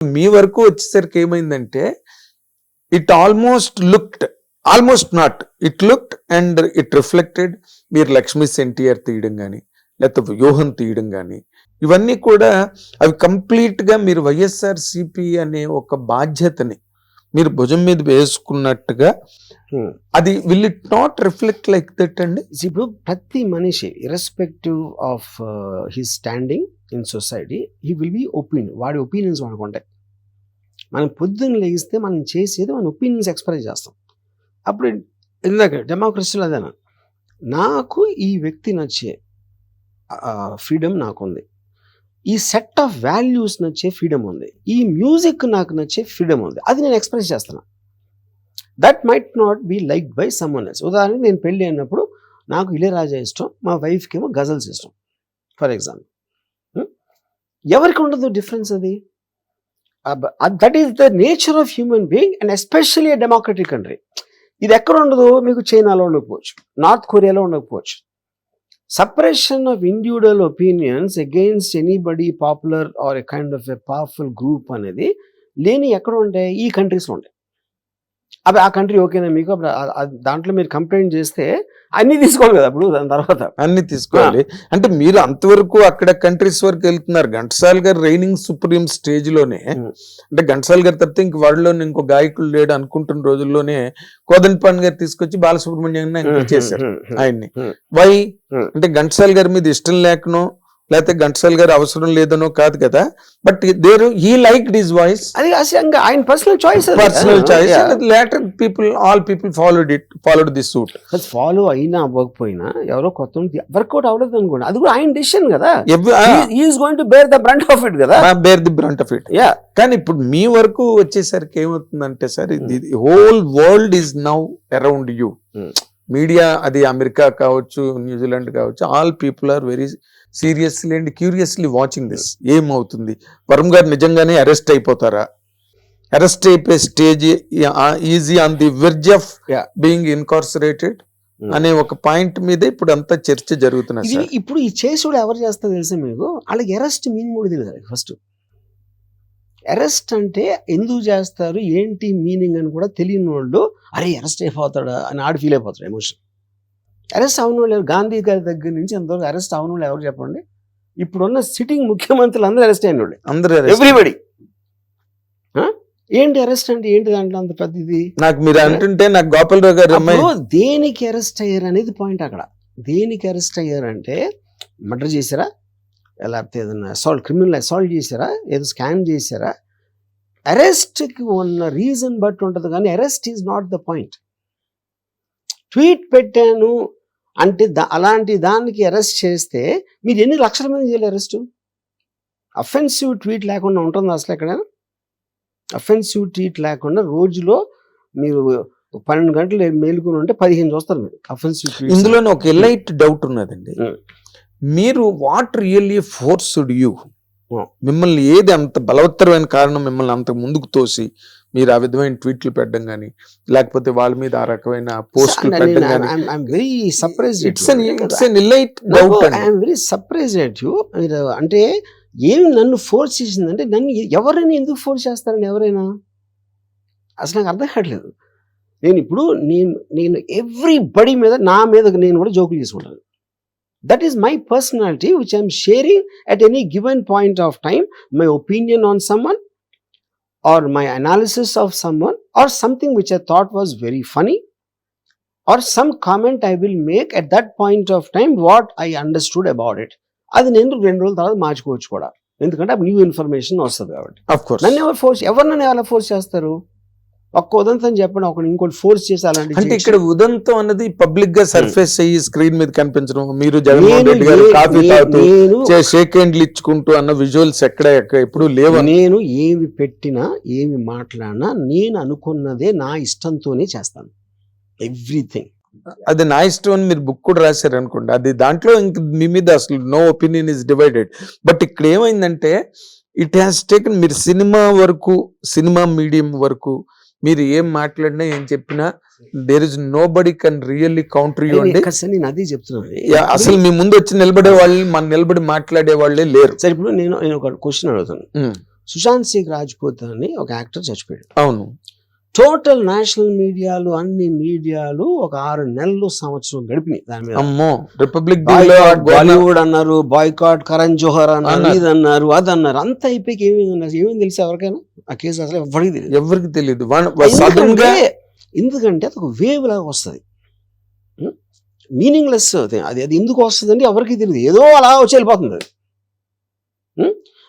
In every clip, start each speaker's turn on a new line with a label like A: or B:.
A: మీ వరకు వచ్చేసరికి ఏమైందంటే it almost looked almost not it looked and it reflected మీరు లక్ష్మీ ఎన్టీఆర్ తీయడం కానీ లేకపోతే వ్యూహం తీయడం కానీ ఇవన్నీ కూడా అవి కంప్లీట్గా మీరు వైఎస్ఆర్ సిపి అనే ఒక బాధ్యతని మీరు భుజం మీద వేసుకున్నట్టుగా
B: Hmm.
A: అది will it not reflect like that అండి
B: ఇప్పుడు ప్రతి మనిషి irrespective of his standing in society he will be opinion వాడి ఒపీనియన్స్ మనకు ఉంటాయి. మనం పొద్దున్న లేగిస్తే మనం చేసేది మన ఒపీనియన్స్ ఎక్స్ప్రెస్ చేస్తాం. అప్పుడు ఇందాక డెమోక్రసీలో అదేనా నాకు ఈ వ్యక్తి నచ్చే ఫ్రీడమ్ నాకుంది ఈ సెట్ ఆఫ్ వాల్యూస్ నచ్చే ఫ్రీడమ్ ఉంది. ఈ మ్యూజిక్ నాకు నచ్చే ఫ్రీడమ్ ఉంది. అది నేను ఎక్స్ప్రెస్ చేస్తాను that might not be like by someone else ఉదాహరణకి నేను పెళ్ళి అయినప్పుడు నాకు ఇళయరాజా ఇష్టం మా వైఫ్కి ఏమో గజల్స్ ఇష్టం. ఫర్ ఎగ్జాంపుల్ ఎవరికి ఉండదు డిఫరెన్స్ అది? That is the nature of human being and especially democratic country ఇది ఎక్కడ ఉండదు? మీకు చైనాలో ఉండకపోవచ్చు. నార్త్ కొరియాలో ఉండకపోవచ్చు. Separation of individual opinions against anybody popular or a kind of a powerful group అనేది లేని ఎక్కడ ఉంటాయి. ఈ కంట్రీస్లో ఉంటాయి. అవి ఆ కంట్రీ ఓకేనా మీకు అప్పుడు దాంట్లో మీరు కంప్లైంట్ చేస్తే అన్ని తీసుకోవాలి కదా అప్పుడు దాని తర్వాత
A: అన్ని తీసుకోవాలి అంటే మీరు అంతవరకు అక్కడ కంట్రీస్ వరకు వెళ్తున్నారు ఘంటసాల్ గారు రైనింగ్ సుప్రీం
B: స్టేజ్లోనే.
A: అంటే ఘంటసాల్ గారు తప్పితే ఇంక వాళ్ళలో ఇంకో గాయకులు లేడు అనుకుంటున్న రోజుల్లోనే కోదండ పాన్ గారు తీసుకొచ్చి బాలసుబ్రహ్మణ్యం చేశారు ఆయన్ని. వై. అంటే ఘంటసాల్ గారి మీద ఇష్టం లేకనో లేకపోతే ఘంటసాల్ గారు అవసరం లేదనో కాదు కదా. But there he like this voice
B: అది అసలు ఆయన personal choice
A: personal choice later people all people followed it followed this suit
B: follow అయినా అవ్వకపోయినా ఎవరో కొత్త వర్కౌట్ అవ్వలేదు అనుకోండి. అది కూడా ఆయన డిసిషన్ కదా. Is going to bear the brunt of it కదా.
A: Bear the brunt of it
B: yeah
A: కానీ ఇప్పుడు మీ వరకు వచ్చేసరికి ఏమవుతుందంటే sir whole world is now around you. Media అది అమెరికా కావచ్చు న్యూజిలాండ్ కావచ్చు all people are very seriously and curiously watching this. ఏమవుతుంది? వరుణ్ గారు నిజంగానే అరెస్ట్ అయిపోతారా? అరెస్ట్ అయిపోయే stage is on the verge of. Being incarcerated
B: Hmm.
A: అనే ఒక పాయింట్ మీద ఇప్పుడు అంతా చర్చ జరుగుతున్నది
B: ఇప్పుడు ఈ చేసుడు ఎవరు చేస్తారో తెలుసా మీకు? వాళ్ళకి అరెస్ట్ మీన్ కూడా తెలియదు ఫస్ట్ అరెస్ట్ అంటే ఎందుకు చేస్తారు? ఏంటి మీనింగ్ అని కూడా తెలియని వాళ్ళు అరే అరెస్ట్ అయిపోతాడా? అని ఆడు ఫీల్ అయిపోతాడు ఎమోషన్ అరెస్ట్ అవన వాళ్ళు? గాంధీ గారి దగ్గర నుంచి ఎంతవరకు అరెస్ట్ అవన వాళ్ళు ఎవరు చెప్పండి? ఇప్పుడున్న సిట్టింగ్ ముఖ్యమంత్రులు అందరూ అరెస్ట్ అయిన వాళ్ళే.
A: అందరూ.
B: ఎవ్రీబడి ఏంటి అరెస్ట్ అంటే ఏంటి దాంట్లో అంత పెద్దది?
A: నాకు మీరు అంటుంటే నాకు గోపాలరావు గారు
B: దేనికి అరెస్ట్ అయ్యారు అనేది పాయింట్ అక్కడ. దేనికి అరెస్ట్ అయ్యారంటే మర్డర్ చేశారా? లేకపోతే ఏదైనా అసాల్ట్ క్రిమినల్ అసాల్ట్ చేశారా? ఏదో స్కామ్ చేశారా? అరెస్ట్కి ఉన్న రీజన్ బట్టి ఉంటుంది కానీ arrest is not the point tweet పెట్టాను అంటే దా- అలాంటి దానికి అరెస్ట్ చేస్తే మీరు ఎన్ని లక్షల మంది చేయాలి అరెస్ట్? అఫెన్సివ్ ట్వీట్ లేకుండా ఉంటుంది అసలు ఎక్కడైనా అఫెన్సివ్ ట్వీట్ లేకుండా రోజులో మీరు పన్నెండు గంటలు మేలుకుని ఉంటే పదిహేను చూస్తారు మీరు అఫెన్సివ్ ట్వీట్
A: ఇందులోనే ఒక ఎలైట్ డౌట్ ఉన్నదండి. మీరు వాట్ రియల్లీ ఫోర్స్డ్ యూ. మిమ్మల్ని ఏది అంత బలవత్తరమైన కారణం మిమ్మల్ని అంత ముందుకు తోసి మీరు ఆ విధమైన ట్వీట్లు పెట్టడం కానీ లేకపోతే వాళ్ళ మీద ఆ రకమైన పోస్టులు పెట్టడం కానీ
B: వెరీ సర్ప్రైజ్ యూ మీరు అంటే ఏం నన్ను ఫోర్స్ చేసిందంటే నన్ను ఎవరైనా ఎందుకు ఫోర్స్ చేస్తారని ఎవరైనా? అసలు నాకు అర్థం కావట్లేదు. నేను ఇప్పుడు నేను నేను ఎవ్రీ బడి మీద నా మీద నేను కూడా జోకులు చేసుకుంటాను. That is my personality which I'm sharing at any given point of time my opinion on someone or my analysis of someone or something which I thought was very funny or some comment I will make at that point of time what I understood about it అది నేను రెండు రోజుల తర్వాత మార్చుకోవచ్చు కూడా. ఎందుకంటే new information వస్తుంది కాబట్టి. నన్ను ఎవరు ఫోర్స్ ఎవరు నన్ను ఎలా ఫోర్స్ చేస్తారు? ఒక్క ఉదంతం చెప్పండి ఒక ఇంకోటి ఫోర్స్ చేసి అలాంటి
A: అంటే ఇక్కడ ఉదంతం అన్నది పబ్లిక్గా సర్ఫేస్ అయ్యి స్క్రీన్ మీద కనిపించడం. మీరు జగన్మోహన్ రెడ్డి గారు కాఫీ తాగుతూ షేక్ హ్యాండ్లు ఇచ్చుకుంటూ అన్న విజువల్స్ ఎక్కడ ఎప్పుడు లేవని
B: నేను ఏమి పెట్టినా ఏమి మాట్లాడినా నేను అనుకున్నదే నా ఇష్టంతోనే చేస్తాను. ఎవ్రీథింగ్
A: అది నా ఇష్టం అని మీరు బుక్ కూడా రాశారు అనుకోండి. అది దాంట్లో ఇంక మీ మీద అసలు no opinion is divided but ఇక్కడ ఏమైందంటే ఇట్ హ్యాస్ టేకన్ మీరు సినిమా వరకు సినిమా మీడియం వరకు మీరు ఏం మాట్లాడినా ఏం చెప్పినా there is nobody can really counter you అండి.
B: నేను అదే చెప్తున్నాను.
A: అసలు మీ ముందు వచ్చి నిలబడే వాళ్ళు మన నిలబడి మాట్లాడే వాళ్ళే లేరు.
B: సరే ఇప్పుడు నేను నేను ఒక క్వశ్చన్ అడుగుతాను. సుశాంత్ సింగ్ రాజ్పూత్ అని ఒక యాక్టర్ చచ్చిపోయాడు.
A: అవును.
B: టోటల్ నేషనల్ మీడియాలు అన్ని మీడియాలు ఒక ఆరు నెలలు సంవత్సరం గడిపినాయి దాని మీద.
A: అమ్మో రిపబ్లిక్
B: బాలీవుడ్ అన్నారు బాయ్కాట్ కరణ్ జోహర్ అన్నారు
A: అన్నారు.
B: ఇది అన్నారు అది అన్నారు అంత అయిపోయి ఏమైంది అన్నారు ఏమైంది తెలుసు ఎవరికైనా? ఆ కేసు అసలు ఎవరికి తెలియదు
A: ఎవరికి తెలియదు
B: ఎందుకంటే అది ఒక వేవ్ లాగా వస్తుంది. మీనింగ్లెస్ అది. అది ఎందుకు వస్తుంది అంటే ఎవరికి తెలియదు ఏదో అలా వచ్చి వెళ్ళిపోతుంది. అది?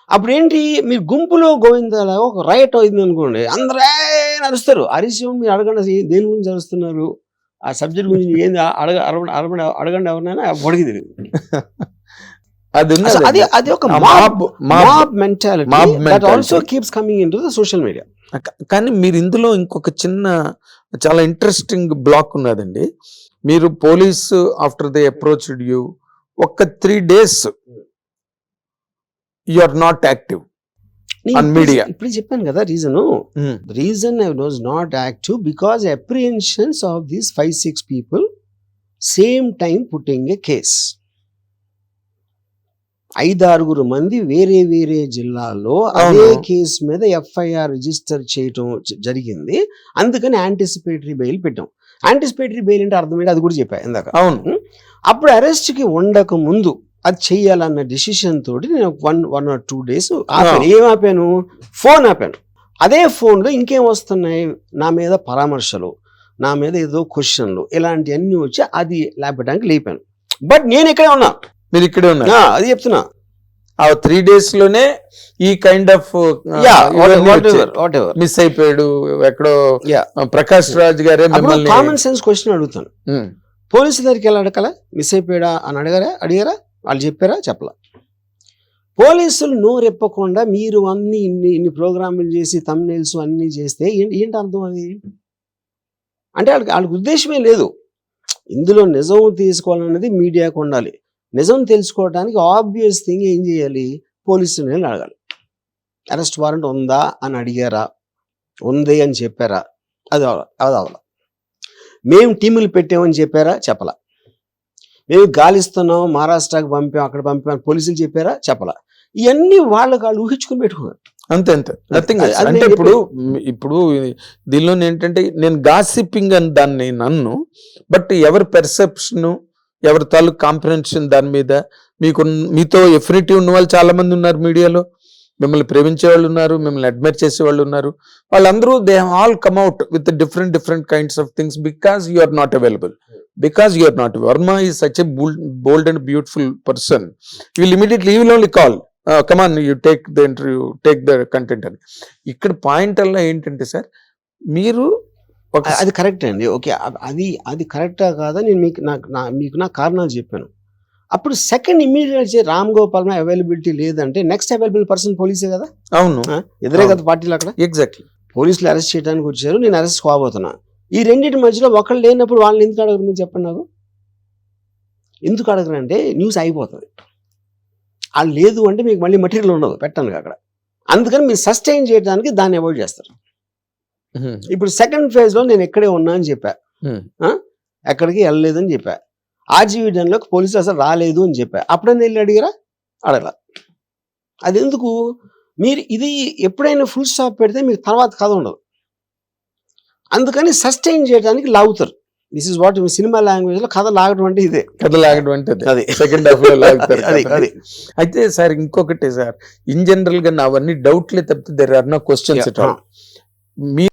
B: అప్పుడు ఏంటి మీరు గుంపులో గోవిందలాగా ఒక రైట్ అయింది అనుకోండి అందరే అరుస్తారు అరిసి మీరు అడగండి దేని గురించి అరుస్తున్నారు ఆ సబ్జెక్ట్ గురించి ఏంది? అడగ అడగ- అడగండి అడగండి ఎవరినైనా ఎవరికి తెలియదు
A: అది
B: అది అది ఒక mob mentality that also. Keeps coming in to the social media
A: కానీ మీరు ఇందులో ఇంకొక చిన్న చాలా ఇంట్రెస్టింగ్ బ్లాక్ ఉన్నదండి. మీరు police after they approached you ఒక్క three days you are not active media.
B: ఇప్పుడు చెప్పాను కదా reason reason I was not active because apprehensions of these five six people same time putting a case ఐదారుగురు మంది వేరే వేరే జిల్లాల్లో అదే. కేసు మీద ఎఫ్ఐఆర్ రిజిస్టర్ చేయటం జరిగింది. అందుకని యాంటిసిపేటరీ బెయిల్ పెట్టాం. యాంటిసిపేటరీ బెయిల్ అంటే అర్థమైంది అది కూడా చెప్పా ఇందాక.
A: అవును.
B: అప్పుడు arrest కి ఉండక ముందు అది చెయ్యాలన్న డిసిషన్ తోటి నేను one one or two days ఆపాను. ఏం ఆపాను ఫోన్ ఆపాను. అదే ఫోన్లో ఇంకేం వస్తున్నాయి? నా మీద పరామర్శలు నా మీద ఏదో క్వశ్చన్లు ఇలాంటివన్నీ వచ్చి అది లేపడానికి లేపాను. బట్ నేను ఇక్కడే ఉన్నా.
A: మీరు ఇక్కడే ఉన్నారు.
B: అది చెప్తున్నా.
A: ఆ త్రీ డేస్లోనే ఈ kind of
B: yeah whatever whatever
A: miss అయిపోయాడు ఎక్కడో ప్రకాష్ రాజ్ గారే
B: కామన్ సెన్స్ క్వశ్చన్ అడుగుతాను.
A: ఉమ్,
B: పోలీసుల దగ్గరికి వెళ్ళి అడగల? మిస్ అయిపోయాడా అని అడిగారా? అడిగారా? వాళ్ళు చెప్పారా? చెప్పలా. పోలీసులు నోరెప్పకుండా మీరు అన్ని ఇన్ని ఇన్ని ప్రోగ్రాములు చేసి తమ్నైల్స్ అన్ని చేస్తే ఏంటి ఏంటి అర్థం అది? అంటే వాళ్ళకి వాళ్ళకి ఉద్దేశమే లేదు. ఇందులో నిజం తీసుకోవాలన్నది మీడియాకు ఉండాలి. నిజం తెలుసుకోవడానికి ఆబ్వియస్ థింగ్ ఏం చేయాలి? పోలీసులు అడగాలి. అరెస్ట్ వారెంట్ ఉందా అని అడిగారా? ఉంది అని చెప్పారా? అది అది అవల. మేము టీములు పెట్టామని చెప్పారా? చెప్పలా. మేము గాలిస్తున్నాం మహారాష్ట్రకి పంపాం అక్కడ పంపాం పోలీసులు చెప్పారా? చెప్పలా. ఇవన్నీ వాళ్ళకి వాళ్ళు ఊహించుకుని పెట్టుకున్నారు.
A: అంతే అంతే. నథింగ్ అంటే ఇప్పుడు ఇప్పుడు దీనిలో ఏంటంటే నేను గాసిపింగ్ అని దాన్ని నన్ను బట్ ఎవరి పెర్సెప్షన్ ఎవరి తాలూ కాంప్రహెన్షన్ దాని మీద? మీకు మీతో ఎఫినిటీ ఉన్న వాళ్ళు చాలామంది ఉన్నారు మీడియాలో. మిమ్మల్ని ప్రేమించే వాళ్ళు ఉన్నారు మిమ్మల్ని అడ్మైర్ చేసే వాళ్ళు ఉన్నారు. వాళ్ళందరూ they all come out with different different kinds of things because you are not available because you are not Varma ఈ such a bold and beautiful person will immediately will only call come on you take the interview take the content అని ఇక్కడ point అలా ఏంటంటే sir మీరు
B: అది correct అండి. Okay అది అది కరెక్టా కాదా? నేను మీకు నాకు నా మీకు నా కారణాలు చెప్పాను. అప్పుడు second immediate Ram Gopal availability లేదంటే నెక్స్ట్ అవైలబుల్ పర్సన్ పోలీసే కదా?
A: అవును?
B: ఎదురే కదా పార్టీలు అక్కడ?
A: ఎగ్జాక్ట్లీ.
B: పోలీసులు అరెస్ట్ చేయడానికి వచ్చారు నేను అరెస్ట్ కాబోతున్నా. ఈ రెండింటి మధ్యలో ఒకళ్ళు లేనప్పుడు వాళ్ళని ఎందుకు అడగరు మీరు చెప్పండి నాకు? ఎందుకు అడగరు అంటే న్యూస్ అయిపోతుంది. వాళ్ళు లేదు అంటే మీకు మళ్ళీ మటీరియల్ ఉండదు పెట్టాను అక్కడ. అందుకని మీరు సస్టైన్ చేయడానికి దాన్ని అవాయిడ్ చేస్తారు. ఇప్పుడు సెకండ్ ఫేజ్లో నేను ఎక్కడే ఉన్నా అని చెప్పా. ఆ? ఎక్కడికి వెళ్ళలేదని చెప్పా. ఆర్జీవీ డన్లోకి పోలీసులు అసలు రాలేదు అని చెప్పా. అప్పుడైనా వెళ్ళి అడిగారా? అడగల. అది ఎందుకు మీరు ఇది ఎప్పుడైనా ఫుల్ స్టాప్ పెడితే మీకు తర్వాత కథ ఉండదు. అందుకని సస్టైన్ చేయడానికి లాగుతారు. దిస్ ఇస్ వాట్ సినిమా లాంగ్వేజ్లో కథ లాగడం అంటే ఇదే.
A: కథ లాగడం అంటే అదే. సెకండ్ హాఫ్లో లాగుతారు
B: అది
A: అయితే సార్ ఇంకొకటి సార్. ఇన్ జనరల్గా అవన్నీ డౌట్లే తప్పితే there are no questions. Me